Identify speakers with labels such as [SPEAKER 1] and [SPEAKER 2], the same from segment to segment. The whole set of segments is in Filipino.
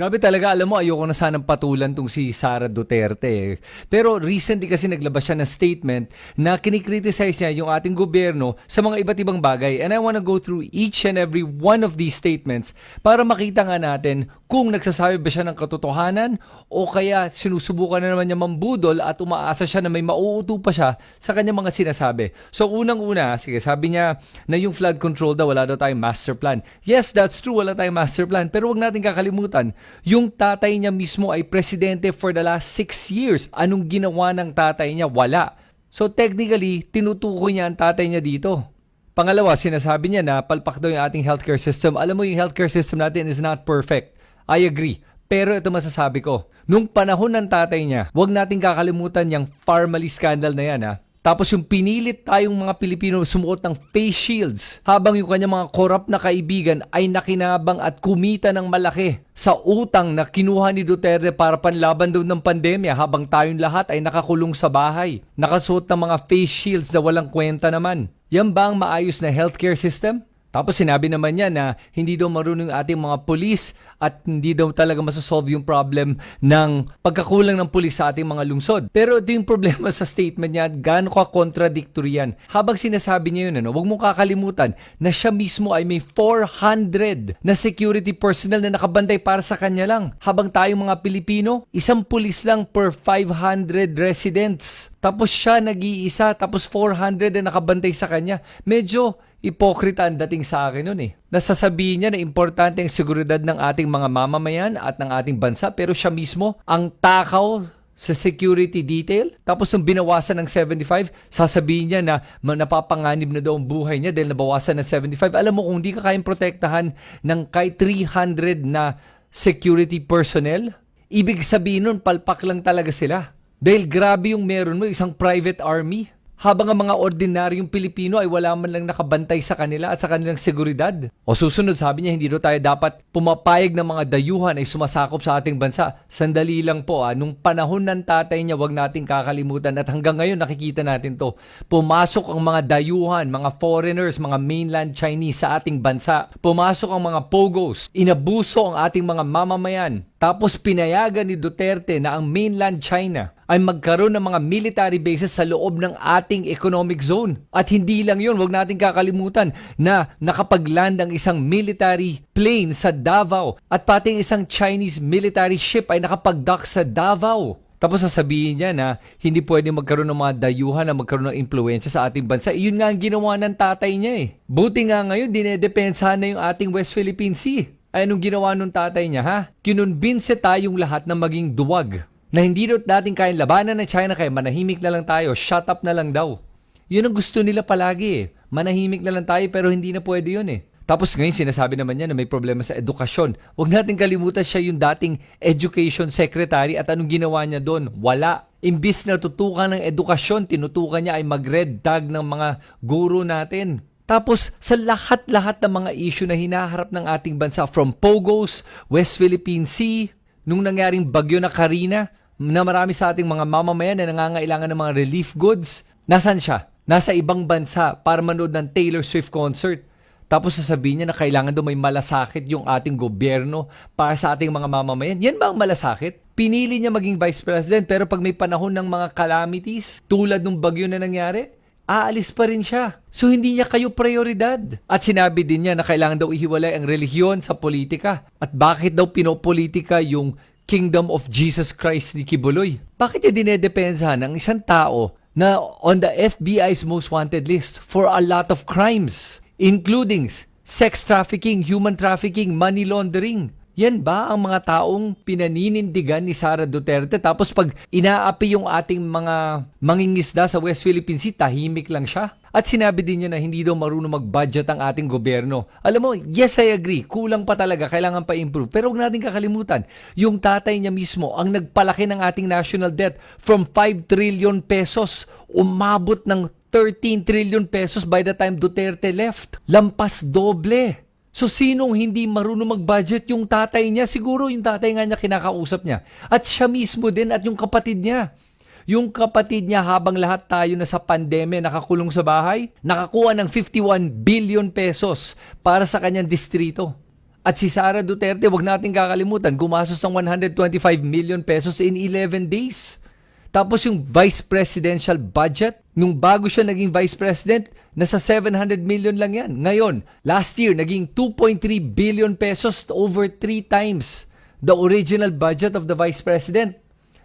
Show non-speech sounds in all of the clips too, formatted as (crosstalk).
[SPEAKER 1] Grabe talaga, alam mo, ayoko na sanang patulan tong si Sara Duterte. Pero recently kasi naglabas siya ng statement na kinikriticize niya yung ating gobyerno sa mga iba't ibang bagay. And I wanna go through each and every one of these statements para makita nga natin kung nagsasabi ba siya ng katotohanan o kaya sinusubukan na naman niya mambudol at umaasa siya na may mauuto pa siya sa kanyang mga sinasabi. So unang-una, sige, sabi niya na yung flood control daw, wala daw tayong master plan. Yes, that's true, wala tayong master plan. Pero wag natin kakalimutan, yung tatay niya mismo ay presidente for the last six years. Anong ginawa ng tatay niya? Wala. So technically, tinutukoy niya ang tatay niya dito. Pangalawa, sinasabi niya na palpak daw yung ating healthcare system. Alam mo, yung healthcare system natin is not perfect. I agree. Pero ito masasabi ko. Nung panahon ng tatay niya, huwag nating kakalimutan yung Pharmaly scandal na yan ha. Tapos yung pinilit tayong mga Pilipino sumuot ng face shields habang yung kanyang mga korap na kaibigan ay nakinabang at kumita ng malaki sa utang na kinuha ni Duterte para panlaban daw ng pandemya habang tayong lahat ay nakakulong sa bahay. Nakasuot ng mga face shields na walang kwenta naman. Yan ba ang maayos na healthcare system? Tapos sinabi naman niya na hindi daw marunong ating mga pulis at hindi daw talaga masosolve yung problem ng pagkakulang ng pulis sa ating mga lungsod. Pero ito yung (laughs) problema sa statement niya at gaano ka contradictory yan. Habang sinasabi niya yun, ano, huwag mong kakalimutan na siya mismo ay may 400 na security personnel na nakabantay para sa kanya lang. Habang tayong mga Pilipino, isang pulis lang per 500 residents. Tapos siya nag-iisa, tapos 400 na nakabantay sa kanya. Medyo ipokrita ang dating sa akin nun eh. Nasasabihin niya na importante ang seguridad ng ating mga mamamayan at ng ating bansa pero siya mismo ang takaw sa security detail. Tapos nung binawasan ng 75, sasabihin niya na napapanganib na daw ang buhay niya dahil nabawasan ng 75. Alam mo kung hindi ka kayang protektahan ng kahit 300 na security personnel, ibig sabihin nun palpak lang talaga sila. Dahil grabe yung meron mo, isang private army. Habang ang mga ordinaryong Pilipino ay wala man lang nakabantay sa kanila at sa kanilang seguridad. O susunod, sabi niya, hindi daw tayo dapat pumapayag ng mga dayuhan ay sumasakop sa ating bansa. Sandali lang po, ah. nung panahon ng tatay niya, wag nating kakalimutan at hanggang ngayon nakikita natin to. Pumasok ang mga dayuhan, mga foreigners, mga mainland Chinese sa ating bansa. Pumasok ang mga pogos, inabuso ang ating mga mamamayan. Tapos pinayagan ni Duterte na ang mainland China ay magkaroon ng mga military bases sa loob ng ating economic zone. At hindi lang yun, wag natin kakalimutan na nakapagland ang isang military plane sa Davao at pating isang Chinese military ship ay nakapag-dock sa Davao. Tapos sasabihin niya na hindi pwede magkaroon ng mga dayuhan na magkaroon ng impluensya sa ating bansa. Iyon nga ang ginawa ng tatay niya eh. Buti nga ngayon, dinedepensahan na yung ating West Philippine Sea. Ay anong ginawa nung tatay niya ha? Kinunbinse tayong lahat na maging duwag. Na hindi daw natin kayang labanan ng China kaya manahimik na lang tayo, shut up na lang daw. Yun ang gusto nila palagi eh. Manahimik na lang tayo pero hindi na pwede yun eh. Tapos ngayon sinasabi naman niya na may problema sa edukasyon. Huwag natin kalimutan siya yung dating education secretary at anong ginawa niya doon? Wala. Imbis na tutukan ng edukasyon, tinutukan niya ay mag-red tag ng mga guro natin. Tapos sa lahat-lahat ng mga issue na hinaharap ng ating bansa from Pogos, West Philippine Sea, nung nangyaring bagyo na Karina, na marami sa ating mga mamamayan na nangangailangan ng mga relief goods, nasan siya? Nasa ibang bansa para manood ng Taylor Swift concert. Tapos sasabihin niya na kailangan daw may malasakit yung ating gobyerno para sa ating mga mamamayan. Yan ba ang malasakit? Pinili niya maging vice president pero pag may panahon ng mga calamities tulad ng bagyo na nangyari, aalis pa rin siya. So hindi niya kayo prioridad. At sinabi din niya na kailangan daw ihiwalay ang relihiyon sa politika. At bakit daw pinopolitika yung Kingdom of Jesus Christ ni Kibuloy? Bakit niya dinedepensahan ng isang tao na on the FBI's most wanted list for a lot of crimes, including sex trafficking, human trafficking, money laundering. Yan ba ang mga taong pinaninindigan ni Sara Duterte? Tapos pag inaapi yung ating mga mangingisda sa West Philippine Sea, tahimik lang siya? At sinabi din niya na hindi daw marunong mag-budget ang ating gobyerno. Alam mo, yes I agree, kulang pa talaga, kailangan pa improve. Pero huwag natin kakalimutan, yung tatay niya mismo ang nagpalaki ng ating national debt from 5 trillion pesos, umabot ng 13 trillion pesos by the time Duterte left. Lampas doble. So sinong hindi marunong mag-budget yung tatay niya? Siguro yung tatay nga niya kinakausap niya. At siya mismo din at yung kapatid niya. Yung kapatid niya habang lahat tayo na sa pandemya nakakulong sa bahay, nakakuha ng 51 billion pesos para sa kanyang distrito. At si Sara Duterte, wag nating kakalimutan, gumastos ng 125 million pesos in 11 days. Tapos yung vice presidential budget, nung bago siya naging vice president, nasa 700 million lang yan. Ngayon, last year, naging 2.3 billion pesos over three times the original budget of the vice president.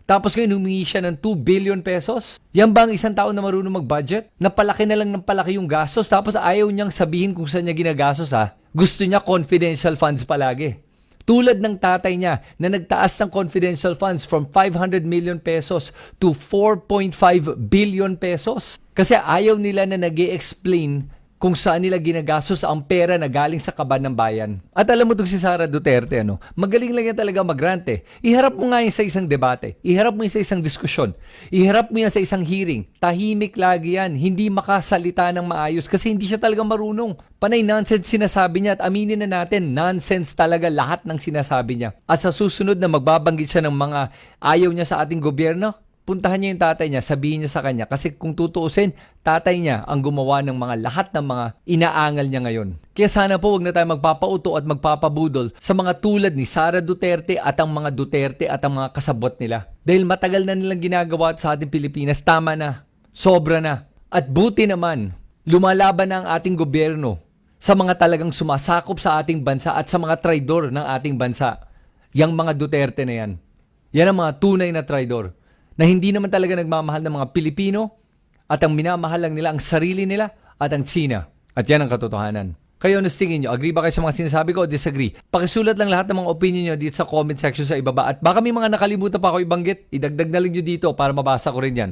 [SPEAKER 1] Tapos ngayon, humingi siya ng 2 billion pesos. Yan ba ang isang tao na marunong mag-budget? Napalaki na lang ng palaki yung gastos. Tapos ayaw niyang sabihin kung saan niya ginagastos ha. Gusto niya confidential funds palagi. Tulad ng tatay niya na nagtaas ng confidential funds from 500 million pesos to 4.5 billion pesos. Kasi ayaw nila na nag explain kung saan nila ginagastos ang pera na galing sa kaban ng bayan. At alam mo itong si Sara Duterte, ano, magaling lang yan talaga magrante. Iharap mo nga yan sa isang debate. Iharap mo yan sa isang diskusyon. Iharap mo yan sa isang hearing. Tahimik lagi yan. Hindi makasalita ng maayos kasi hindi siya talaga marunong. Panay nonsense sinasabi niya at aminin na natin, nonsense talaga lahat ng sinasabi niya. At sa susunod na magbabanggit siya ng mga ayaw niya sa ating gobyerno, puntahan niya yung tatay niya, sabihin niya sa kanya. Kasi kung tutuusin, tatay niya ang gumawa ng mga lahat ng mga inaangal niya ngayon. Kaya sana po wag na tayo magpapauto at magpapabudol sa mga tulad ni Sara Duterte at ang mga Duterte at ang mga kasabot nila. Dahil matagal na nilang ginagawa sa ating Pilipinas, tama na, sobra na. At buti naman, lumalaban na ang ating gobyerno sa mga talagang sumasakop sa ating bansa at sa mga traidor ng ating bansa. Yang mga Duterte na yan. Yan ang mga tunay na traidor na hindi naman talaga nagmamahal ng mga Pilipino at ang minamahal lang nila ang sarili nila at ang Tsina. At yan ang katotohanan. Kayo, ano tingin nyo? Agree ba kayo sa mga sinasabi ko o disagree? Pakisulat lang lahat ng mga opinion nyo dito sa comment section sa ibaba. At baka may mga nakalimutan pa ako ibanggit, idagdag na lang nyo dito para mabasa ko rin yan.